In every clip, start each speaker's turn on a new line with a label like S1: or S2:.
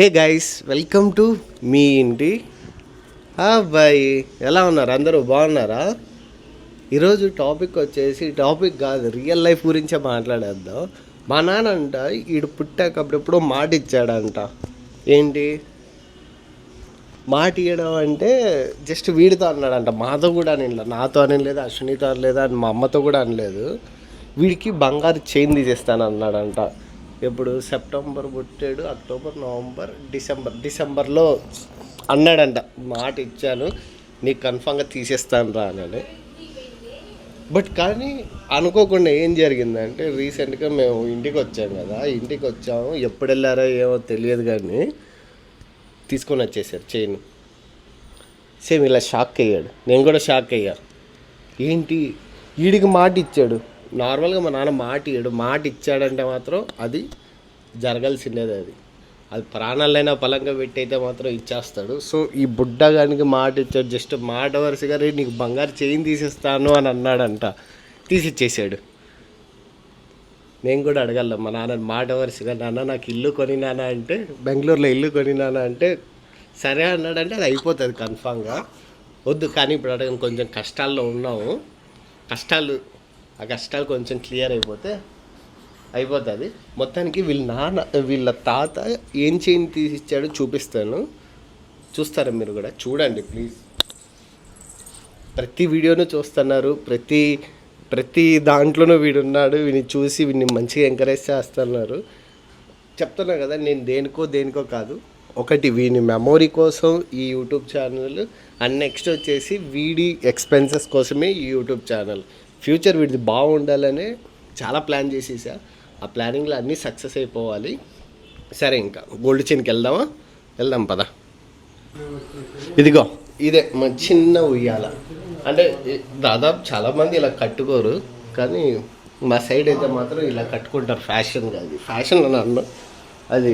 S1: Hey guys welcome to మీ ఇంటి. Boy ఎలా ఉన్నారు? అందరూ బాగున్నారా? ఈరోజు టాపిక్ వచ్చేసి టాపిక్ కాదు రియల్ లైఫ్ గురించే మాట్లాడేద్దాం. మా నాన్న అంట ఈడు పుట్టాకప్పుడు మాట ఇచ్చాడంట. ఏంటి? మాట ఇవ్వడం అంటే జస్ట్ వీడితో అన్నాడంట. మాతో కూడా అనలేదు నాతో అనలేదు అశ్వినితో అనలేదు అని మా అమ్మతో కూడా అనలేదు. వీడికి బంగారు చైన్ తీసేస్తాను అన్నాడంట ఇప్పుడు సెప్టెంబర్ పుట్టాడు అక్టోబర్ నవంబర్ డిసెంబర్. డిసెంబర్లో అన్నాడంట మాట ఇచ్చాను నీకు కన్ఫామ్గా తీసేస్తాను రా అని బట్ కానీ అనుకోకుండా ఏం జరిగిందంటే రీసెంట్గా మేము ఇంటికి వచ్చాం కదా ఇంటికి వచ్చాము. ఎప్పుడు వెళ్ళారో ఏమో తెలియదు కానీ తీసుకొని వచ్చేసారు చైన్. సేమ్ ఇలా షాక్ అయ్యాడు. నేను కూడా షాక్ అయ్యా. ఏంటి? వీడికి మాట ఇచ్చాడు. నార్మల్గా మా నాన్న మాట ఇయ్యాడు. మాట ఇచ్చాడంటే మాత్రం అది జరగాల్సిందేది అది. అది ప్రాణాలైనా పలంగా పెట్టి అయితే మాత్రం ఇచ్చేస్తాడు. సో ఈ బుడ్డగానికి మాట ఇచ్చాడు. జస్ట్ మాట వరుసగా రే నీకు బంగారు చైన్ తీసిస్తాను అని అన్నాడంట. తీసిచ్చేసాడు. నేను కూడా అడగల మా నాన్న మాట వరుసగా నాన్న నాకు ఇల్లు కొనినానా అంటే బెంగళూరులో ఇల్లు కొనినానా అంటే సరే అన్నాడంటే అది అయిపోతుంది కన్ఫామ్గా వద్దు కానీ ఇప్పుడు అడగను కొంచెం కష్టాల్లో ఉన్నాము. కష్టాలు ఆ కష్టాలు కొంచెం క్లియర్ అయిపోతే అయిపోతుంది మొత్తానికి వీళ్ళ నాన్న వీళ్ళ తాత ఏం చైన్ తీసిచ్చాడో చూపిస్తాను. చూస్తారా మీరు కూడా? చూడండి ప్లీజ్. ప్రతి వీడియోను చూస్తున్నారు. ప్రతి ప్రతి దాంట్లోనూ వీడున్నాడు. వీడిని చూసి వీడిని మంచిగా ఎంకరేజ్ చేస్తున్నారు. చెప్తున్నా కదా నేను దేనికో దేనికో కాదు. ఒకటి వీని మెమొరీ కోసం ఈ యూట్యూబ్ ఛానల్ అండ్ నెక్స్ట్ వచ్చేసి వీడి ఎక్స్పెన్సెస్ కోసమే ఈ యూట్యూబ్ ఛానల్. ఫ్యూచర్ వీడిది బాగుండాలనే చాలా ప్లాన్ చేసేసా. ఆ ప్లానింగ్లో అన్నీ సక్సెస్ అయిపోవాలి. సరే ఇంకా గోల్డ్ చైన్కి వెళ్దామా? వెళ్దాం పదా. ఇదిగో ఇదే మా చిన్న ఉయ్యాల. అంటే దాదాపు చాలామంది ఇలా కట్టుకోరు కానీ మా సైడ్ అయితే మాత్రం ఇలా కట్టుకుంటారు ఫ్యాషన్ కాదు ఫ్యాషన్ అని అది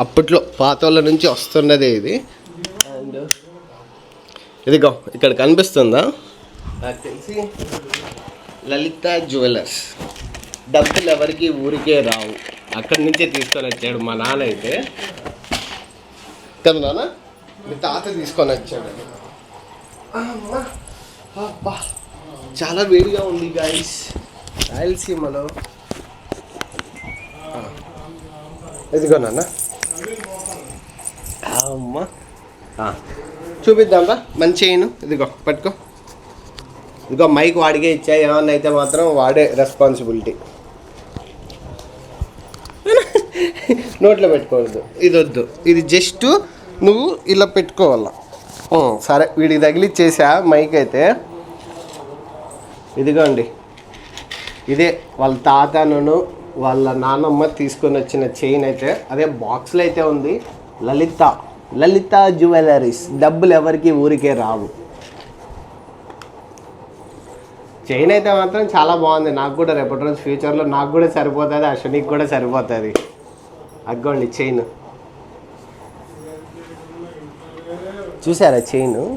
S1: అప్పట్లో పాత వాళ్ళ నుంచి వస్తున్నదే ఇది. అండ్ ఇదిగో ఇక్కడ కనిపిస్తుందా? నాకు తెలిసి లలిత జ్యువెలర్స్. డబ్బులు ఎవరికి ఊరికే రావు. అక్కడి నుంచే తీసుకొని వచ్చాడు మా నాన్న అయితే. కదా నాన్న? మీ తాత తీసుకొని వచ్చాడు. అమ్మా, అబ్బా, చాలా వేడిగా ఉంది గాయస్ రాయలసీమలో ఆ, ఇదిగో నాన్న. అమ్మా. చూపిద్దాంరా మంచి చేయను ఇదిగో పట్టుకో. ఇదిగో మైక్ వాడికే ఇచ్చా. ఏమన్నా అయితే మాత్రం వాడే రెస్పాన్సిబిలిటీ నోట్లో పెట్టుకోవద్దు. ఇది వద్దు ఇది జస్ట్ నువ్వు ఇలా పెట్టుకోవాల. సరే వీడికి తగిలిచ్చేసా మైక్ అయితే. ఇదిగోండి. ఇదే వాళ్ళ తాతను వాళ్ళ నాన్నమ్మ తీసుకొని వచ్చిన చైన్ అయితే. అదే బాక్స్లో అయితే ఉంది. లలిత లలిత జ్యువెలరీస్. డబ్బులు ఎవరికి ఊరికే రావు. చైన్ అయితే మాత్రం చాలా బాగుంది. నాకు కూడా రేపటి రోజు ఫ్యూచర్లో నాకు కూడా సరిపోతుంది. అశ్వనికి కూడా సరిపోతుంది. అగ్గోండి చైన్ చూసారా చైన్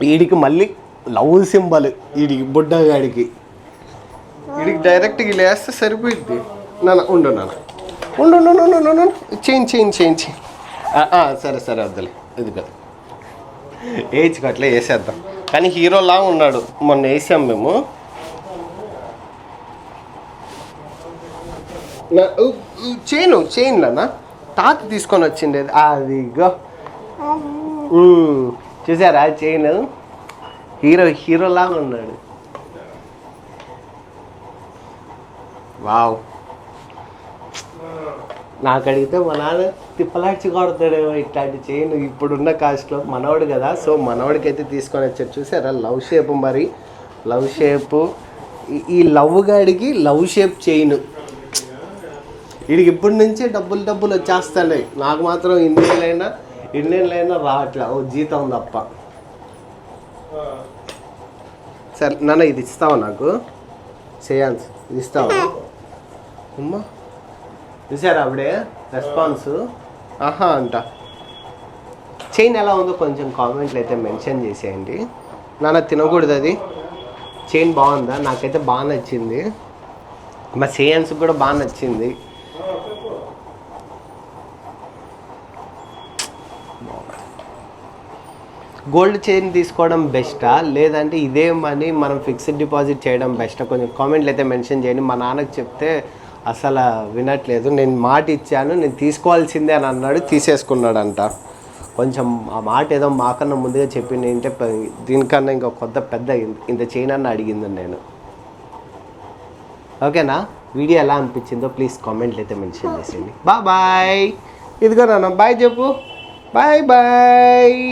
S1: వీడికి మళ్ళీ లవ్ సింబల్ వీడికి బుడ్డగాడికి వీడికి డైరెక్ట్గా ఇలా వేస్తే సరిపోయింది నాన్న ఉండు నాన్న. ఉండు చైన్ చైన్ ఆ, ఆ, సరే సరే వద్దులే. ఇది కదా. అట్లా వేసేద్దాం. కానీ హీరోలా ఉన్నాడు. మొన్న వేసాం మేము. చైన్ చైన్లనా? తాత తీసుకొని వచ్చిండే అదిగో. చూసారా చైన్? హీరో హీరోలాగా ఉన్నాడు. వావ్. నాకు అడిగితే మా నాన్న తిప్పలాడ్చి కొడతాడేమో ఇట్లాంటి చైన్ ఇప్పుడున్న కాస్ట్లో. మనవడు కదా సో మనవాడికైతే తీసుకొని వచ్చారు చూసారా? లవ్ షేప్ మరి. Love shape. ఈ లవ్ గాడికి లవ్ షేప్ చైన్. వీడికి ఇప్పటి నుంచే డబ్బులు డబ్బులు వచ్చేస్తాయి నాకు మాత్రం ఇండియన్లైనా ఇండియన్లైనా రావట్లే ఓ జీతం తప్ప. సరే నాన్న ఇది ఇస్తావా నాకు? చేయాల్సి ఇది ఇస్తావా? అమ్మా. చూసారా అప్పుడే రెస్పాన్స్ ఆహా అంట. చైన్ ఎలా ఉందో కొంచెం కామెంట్లు అయితే మెన్షన్ చేసేయండి. నాన్న తినకూడదు అది. చైన్ బాగుందా? నాకైతే బాగా నచ్చింది. మా సేయన్స్ కూడా బాగా నచ్చింది. గోల్డ్ చైన్ తీసుకోవడం బెస్టా? లేదంటే ఇదే మనీ మనం ఫిక్స్డ్ డిపాజిట్ చేయడం బెస్టా? కొంచెం కామెంట్లు అయితే మెన్షన్ చేయండి. మా నాన్నకి చెప్తే అసలు వినట్లేదు. నేను మాట ఇచ్చాను నేను తీసుకోవాల్సిందే అని అన్నాడు తీసేసుకున్నాడంట. కొంచెం ఆ మాట ఏదో మాకన్నా ముందుగా చెప్పింది ఏంటంటే దీనికన్నా ఇంకా కొత్త పెద్ద ఇంత చైన్ అన్న అడిగింది నేను. ఓకేనా? వీడియో ఎలా అనిపించిందో ప్లీజ్ కామెంట్లు అయితే మెన్షన్ చేసేయండి. బాయ్. ఇదిగో నాన్న బాయ్ చెప్పు. Bye bye